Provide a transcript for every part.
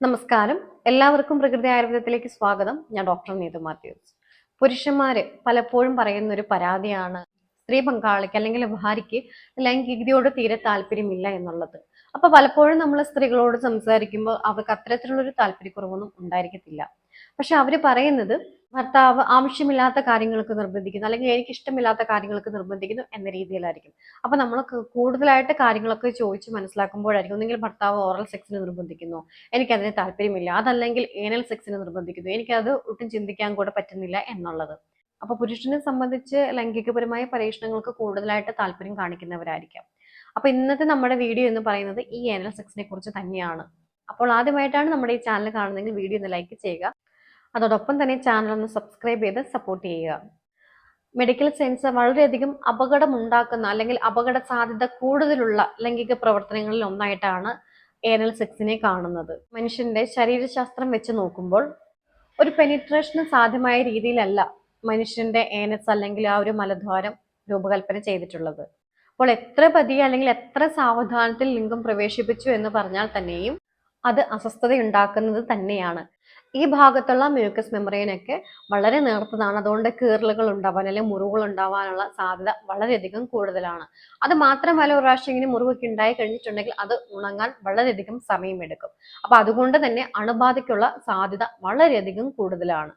നമസ്കാരം. എല്ലാവർക്കും പ്രകൃതി ആയുർവേദത്തിലേക്ക് സ്വാഗതം. ഞാൻ ഡോക്ടർ നീതു മാത്യൂസ്. പുരുഷന്മാര് പലപ്പോഴും പറയുന്ന ഒരു പരാതിയാണ് സ്ത്രീ പങ്കാളിക്ക് അല്ലെങ്കിൽ ഭാര്യയ്ക്ക് ലൈംഗികതയോട് തീരെ താല്പര്യമില്ല എന്നുള്ളത്. അപ്പൊ പലപ്പോഴും നമ്മൾ സ്ത്രീകളോട് സംസാരിക്കുമ്പോൾ അവർക്ക് അത്തരത്തിലുള്ള ഒരു താല്പര്യക്കുറവൊന്നും ഉണ്ടായിരിക്കത്തില്ല. പക്ഷെ അവർ പറയുന്നത് ഭർത്താവ് ആവശ്യമില്ലാത്ത കാര്യങ്ങൾക്ക് നിർബന്ധിക്കുന്നു അല്ലെങ്കിൽ എനിക്ക് ഇഷ്ടമില്ലാത്ത കാര്യങ്ങൾക്ക് നിർബന്ധിക്കുന്നു എന്ന രീതിയിലായിരിക്കും. അപ്പൊ നമ്മൾ കൂടുതലായിട്ട് കാര്യങ്ങളൊക്കെ ചോദിച്ച് മനസ്സിലാക്കുമ്പോഴായിരിക്കും ഒന്നെങ്കിൽ ഭർത്താവ് ഓറൽ സെക്സിന് നിർബന്ധിക്കുന്നു എനിക്കതിന് താല്പര്യമില്ല അതല്ലെങ്കിൽ ഏനൽ സെക്സിന് നിർബന്ധിക്കുന്നു എനിക്കത് ഒട്ടും ചിന്തിക്കാൻ കൂടെ പറ്റുന്നില്ല എന്നുള്ളത്. അപ്പൊ പുരുഷനെ സംബന്ധിച്ച് ലൈംഗികപരമായ പരീക്ഷണങ്ങൾക്ക് കൂടുതലായിട്ട് താല്പര്യം കാണിക്കുന്നവരായിരിക്കാം. അപ്പൊ ഇന്നത്തെ നമ്മുടെ വീഡിയോ എന്ന് പറയുന്നത് ഈ ഏനൽ സെക്സിനെ കുറിച്ച് തന്നെയാണ്. അപ്പോൾ ആദ്യമായിട്ടാണ് നമ്മുടെ ഈ ചാനൽ കാണുന്നതെങ്കിൽ വീഡിയോ ഒന്ന് ലൈക്ക് ചെയ്യുക. അതോടൊപ്പം തന്നെ ചാനൽ ഒന്ന് സബ്സ്ക്രൈബ് ചെയ്ത് സപ്പോർട്ട് ചെയ്യുക. മെഡിക്കൽ സയൻസ് വളരെയധികം അപകടമുണ്ടാക്കുന്ന അല്ലെങ്കിൽ അപകട സാധ്യത കൂടുതലുള്ള ലൈംഗിക പ്രവർത്തനങ്ങളിൽ ഒന്നായിട്ടാണ് ഏനൽ സെക്സിനെ കാണുന്നത്. മനുഷ്യന്റെ ശരീരശാസ്ത്രം വെച്ച് നോക്കുമ്പോൾ ഒരു പെനിട്രേഷന് സാധ്യമായ രീതിയിലല്ല മനുഷ്യന്റെ ഏനസ് അല്ലെങ്കിൽ ആ ഒരു മലദ്വാരം രൂപകൽപ്പന ചെയ്തിട്ടുള്ളത്. അപ്പോൾ എത്ര പതിയെ അല്ലെങ്കിൽ എത്ര സാവധാനത്തിൽ ലിംഗം പ്രവേശിപ്പിച്ചു എന്ന് പറഞ്ഞാൽ തന്നെയും അത് അസ്വസ്ഥത ഉണ്ടാക്കുന്നത് തന്നെയാണ്. ഈ ഭാഗത്തുള്ള മ്യൂക്കസ് മെമ്പറൈനൊക്കെ വളരെ നേർത്തതാണ്. അതുകൊണ്ട് കീറലുകൾ ഉണ്ടാവാൻ അല്ലെങ്കിൽ മുറിവുകൾ ഉണ്ടാവാനുള്ള സാധ്യത വളരെയധികം കൂടുതലാണ്. അത് മാത്രമല്ല ഒരു പ്രാവശ്യം ഇങ്ങനെ മുറിവൊക്കെ ഉണ്ടായി കഴിഞ്ഞിട്ടുണ്ടെങ്കിൽ അത് ഉണങ്ങാൻ വളരെയധികം സമയമെടുക്കും. അപ്പൊ അതുകൊണ്ട് തന്നെ അണുബാധയ്ക്കുള്ള സാധ്യത വളരെയധികം കൂടുതലാണ്.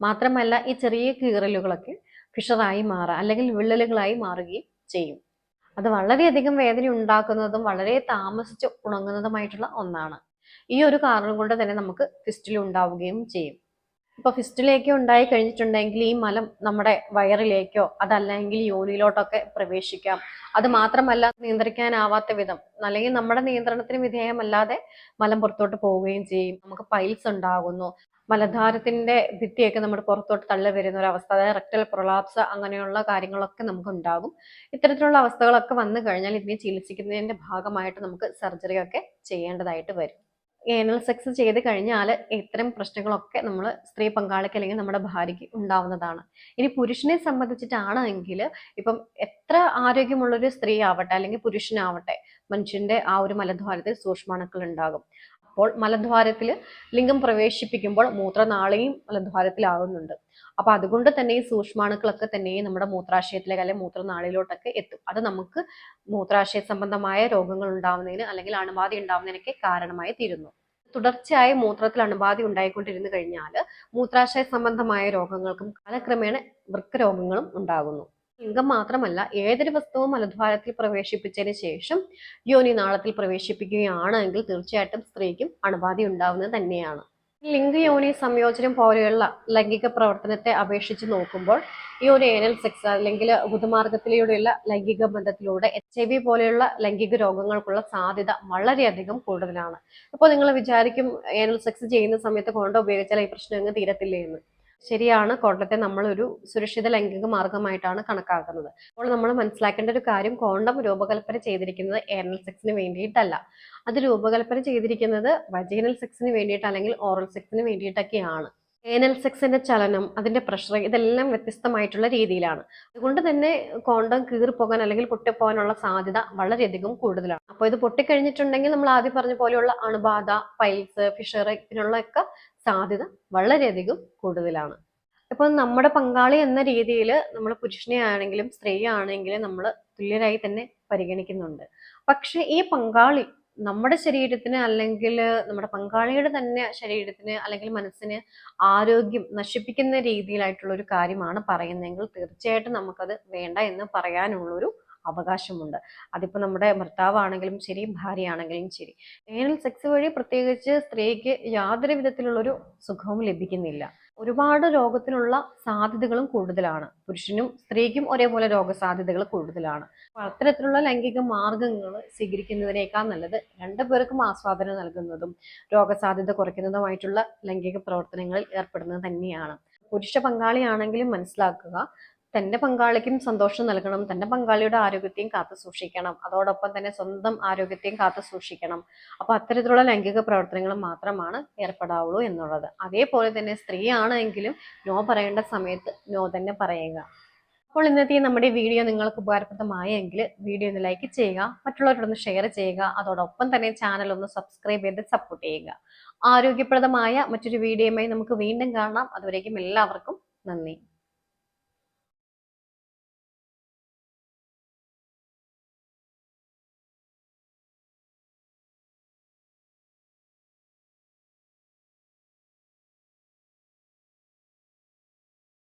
മാത്രമല്ല ഈ ചെറിയ കീറലുകളൊക്കെ ഫിഷറായി മാറുക അല്ലെങ്കിൽ വിള്ളലുകളായി മാറുകയും ചെയ്യും. അത് വളരെയധികം വേദന ഉണ്ടാക്കുന്നതും വളരെ താമസിച്ച് ഉണങ്ങുന്നതുമായിട്ടുള്ള ഒന്നാണ്. ഈ ഒരു കാരണം കൊണ്ട് തന്നെ നമുക്ക് ഫിസ്റ്റിൽ ഉണ്ടാവുകയും ചെയ്യും. ഇപ്പൊ ഫിസ്റ്റിലേക്ക് ഉണ്ടായി കഴിഞ്ഞിട്ടുണ്ടെങ്കിൽ ഈ മലം നമ്മുടെ വയറിലേക്കോ അതല്ലെങ്കിൽ യോനിയിലോട്ടൊക്കെ പ്രവേശിക്കാം. അത് മാത്രമല്ല നിയന്ത്രിക്കാനാവാത്ത വിധം അല്ലെങ്കിൽ നമ്മുടെ നിയന്ത്രണത്തിന് വിധേയമല്ലാതെ മലം പുറത്തോട്ട് പോവുകയും ചെയ്യും. നമുക്ക് പൈൽസ് ഉണ്ടാകുന്നു. മലധാരത്തിന്റെ ഭിത്തിയൊക്കെ നമ്മൾ പുറത്തോട്ട് തള്ളി വരുന്ന ഒരു അവസ്ഥ അതായത് റെക്ടൽ പ്രൊലാപ്സ് അങ്ങനെയുള്ള കാര്യങ്ങളൊക്കെ നമുക്ക് ഉണ്ടാകും ഇത്തരത്തിലുള്ള അവസ്ഥകളൊക്കെ വന്നു കഴിഞ്ഞാൽ ഇതിനെ ചികിത്സിക്കുന്നതിന്റെ ഭാഗമായിട്ട് നമുക്ക് സർജറി ഒക്കെ ചെയ്യേണ്ടതായിട്ട് വരും. ഏനൽ സെക്സ് ചെയ്ത് കഴിഞ്ഞാൽ ഇത്തരം പ്രശ്നങ്ങളൊക്കെ നമ്മൾ സ്ത്രീ പങ്കാളിക്ക് അല്ലെങ്കിൽ നമ്മുടെ ഭാര്യയ്ക്ക് ഉണ്ടാവുന്നതാണ്. ഇനി പുരുഷനെ സംബന്ധിച്ചിട്ടാണെങ്കിൽ ഇപ്പം എത്ര ആരോഗ്യമുള്ളൊരു സ്ത്രീ ആവട്ടെ അല്ലെങ്കിൽ പുരുഷനാവട്ടെ മനുഷ്യന്റെ ആ ഒരു മലദ്വാരത്തിൽ സൂക്ഷ്മാണുക്കൾ ഉണ്ടാകും. അപ്പോൾ മലദ്വാരത്തിൽ ലിംഗം പ്രവേശിപ്പിക്കുമ്പോൾ മൂത്രനാളിയും മലദ്വാരത്തിലാകുന്നുണ്ട് അപ്പൊ അതുകൊണ്ട് തന്നെ ഈ സൂക്ഷ്മാണുക്കളൊക്കെ തന്നെ നമ്മുടെ മൂത്രാശയത്തിലേക്ക് അല്ലെങ്കിൽ മൂത്രനാളിലോട്ടൊക്കെ എത്തും. അത് നമുക്ക് മൂത്രാശയ സംബന്ധമായ രോഗങ്ങൾ ഉണ്ടാവുന്നതിന് അല്ലെങ്കിൽ അണുബാധ ഉണ്ടാവുന്നതിനൊക്കെ കാരണമായി തീരുന്നു. തുടർച്ചയായി മൂത്രത്തിൽ അണുബാധ ഉണ്ടായിക്കൊണ്ടിരുന്നു കഴിഞ്ഞാൽ മൂത്രാശയ സംബന്ധമായ രോഗങ്ങൾക്കും കാലക്രമേണ വൃക്കരോഗങ്ങളും ഉണ്ടാകുന്നു. ലിംഗം മാത്രമല്ല ഏതൊരു വസ്തുവും മലദ്വാരത്തിൽ പ്രവേശിപ്പിച്ചതിന് ശേഷം യോനി നാളത്തിൽ പ്രവേശിപ്പിക്കുകയാണെങ്കിൽ തീർച്ചയായിട്ടും സ്ത്രീക്കും അണുബാധ ഉണ്ടാവുന്നത് തന്നെയാണ്. ലിംഗ യോനി സംയോജനം പോലെയുള്ള ലൈംഗിക പ്രവർത്തനത്തെ അപേക്ഷിച്ച് നോക്കുമ്പോൾ ഈ ഒരു ഏനൽ സെക്സ് അല്ലെങ്കിൽ ബുധമാർഗത്തിലൂടെയുള്ള ലൈംഗിക ബന്ധത്തിലൂടെ എച്ച് ഐ വി പോലെയുള്ള ലൈംഗിക രോഗങ്ങൾക്കുള്ള സാധ്യത വളരെയധികം കൂടുതലാണ്. അപ്പോൾ നിങ്ങൾ വിചാരിക്കും ഏനൽ സെക്സ് ചെയ്യുന്ന സമയത്ത് കൊണ്ടോ ഉപയോഗിച്ചാൽ ഈ പ്രശ്നം അങ്ങ് തീരത്തില്ലേ എന്ന് ശരിയാണ്. കോണ്ടത്തെ നമ്മൾ ഒരു സുരക്ഷിത ലൈംഗിക മാർഗമായിട്ടാണ് കണക്കാക്കുന്നത്. അപ്പോൾ നമ്മൾ മനസ്സിലാക്കേണ്ട ഒരു കാര്യം കോണ്ടം രൂപകൽപ്പന ചെയ്തിരിക്കുന്നത് എനൽ സെക്സിന് വേണ്ടിയിട്ടല്ല. അത് രൂപകൽപ്പന ചെയ്തിരിക്കുന്നത് വജീനൽ സെക്സിന് വേണ്ടിയിട്ട് അല്ലെങ്കിൽ ഓറൽ സെക്സിന് വേണ്ടിയിട്ടൊക്കെയാണ്. ഏനൽ സെക്സിന്റെ ചലനം അതിന്റെ പ്രഷർ ഇതെല്ലാം വ്യത്യസ്തമായിട്ടുള്ള രീതിയിലാണ്. അതുകൊണ്ട് തന്നെ കോണ്ടം കീറിപ്പോകാൻ അല്ലെങ്കിൽ പൊട്ടിപ്പോകാനുള്ള സാധ്യത വളരെയധികം കൂടുതലാണ്. അപ്പോൾ ഇത് പൊട്ടിക്കഴിഞ്ഞിട്ടുണ്ടെങ്കിൽ നമ്മൾ ആദ്യം പറഞ്ഞ പോലെയുള്ള അണുബാധ പൈൽസ് ഫിഷർ ഇതിനുള്ളൊക്കെ സാധ്യത വളരെയധികം കൂടുതലാണ്. ഇപ്പൊ നമ്മുടെ പങ്കാളി എന്ന രീതിയിൽ നമ്മൾ പുരുഷനെ ആണെങ്കിലും സ്ത്രീ ആണെങ്കിലും നമ്മൾ തുല്യരായി തന്നെ പരിഗണിക്കുന്നുണ്ട്. പക്ഷെ ഈ പങ്കാളി നമ്മുടെ ശരീരത്തിന് അല്ലെങ്കിൽ നമ്മുടെ പങ്കാളിയുടെ തന്നെ ശരീരത്തിന് അല്ലെങ്കിൽ മനസ്സിന് ആരോഗ്യം നശിപ്പിക്കുന്ന രീതിയിലായിട്ടുള്ള ഒരു കാര്യമാണ് പറയുന്നതെങ്കിൽ തീർച്ചയായിട്ടും നമുക്കത് വേണ്ട എന്ന് പറയാനുള്ളൊരു അവകാശമുണ്ട്. അതിപ്പോ നമ്മുടെ ഭർത്താവാണെങ്കിലും ശരി ഭാര്യയാണെങ്കിലും ശരി. ഏനൽ സെക്സ് വഴി പ്രത്യേകിച്ച് സ്ത്രീക്ക് യാതൊരു വിധത്തിലുള്ളൊരു സുഖവും ലഭിക്കുന്നില്ല. ഒരുപാട് രോഗത്തിനുള്ള സാധ്യതകളും കൂടുതലാണ്. പുരുഷനും സ്ത്രീക്കും ഒരേപോലെ രോഗസാധ്യതകൾ കൂടുതലാണ്. അത്തരത്തിലുള്ള ലൈംഗിക മാർഗങ്ങൾ സ്വീകരിക്കുന്നതിനേക്കാൾ നല്ലത് രണ്ടു പേർക്കും ആസ്വാദനം നൽകുന്നതും രോഗസാധ്യത കുറയ്ക്കുന്നതുമായിട്ടുള്ള ലൈംഗിക പ്രവർത്തനങ്ങളിൽ ഏർപ്പെടുന്നത് തന്നെയാണ്. പുരുഷ പങ്കാളിയാണെങ്കിലും മനസ്സിലാക്കുക തന്റെ പങ്കാളിക്കും സന്തോഷം നൽകണം തന്റെ പങ്കാളിയുടെ ആരോഗ്യത്തെയും കാത്തു സൂക്ഷിക്കണം അതോടൊപ്പം തന്നെ സ്വന്തം ആരോഗ്യത്തെയും കാത്തു സൂക്ഷിക്കണം. അപ്പൊ അത്തരത്തിലുള്ള ലൈംഗിക പ്രവർത്തനങ്ങൾ മാത്രമാണ് ഏർപ്പെടാവുള്ളൂ എന്നുള്ളത്. അതേപോലെ തന്നെ സ്ത്രീയാണ് എങ്കിലും നോ പറയേണ്ട സമയത്ത് നോ തന്നെ പറയുക. അപ്പോൾ ഇന്നത്തെ നമ്മുടെ വീഡിയോ നിങ്ങൾക്ക് ഉപകാരപ്രദമായെങ്കിൽ വീഡിയോ ഒന്ന് ലൈക്ക് ചെയ്യുക മറ്റുള്ളവരോടൊന്ന് ഷെയർ ചെയ്യുക അതോടൊപ്പം തന്നെ ചാനൽ ഒന്ന് സബ്സ്ക്രൈബ് ചെയ്ത് സപ്പോർട്ട് ചെയ്യുക. ആരോഗ്യപ്രദമായ മറ്റൊരു വീഡിയോയുമായി നമുക്ക് വീണ്ടും കാണാം. അതുവരേക്കും എല്ലാവർക്കും നന്ദി.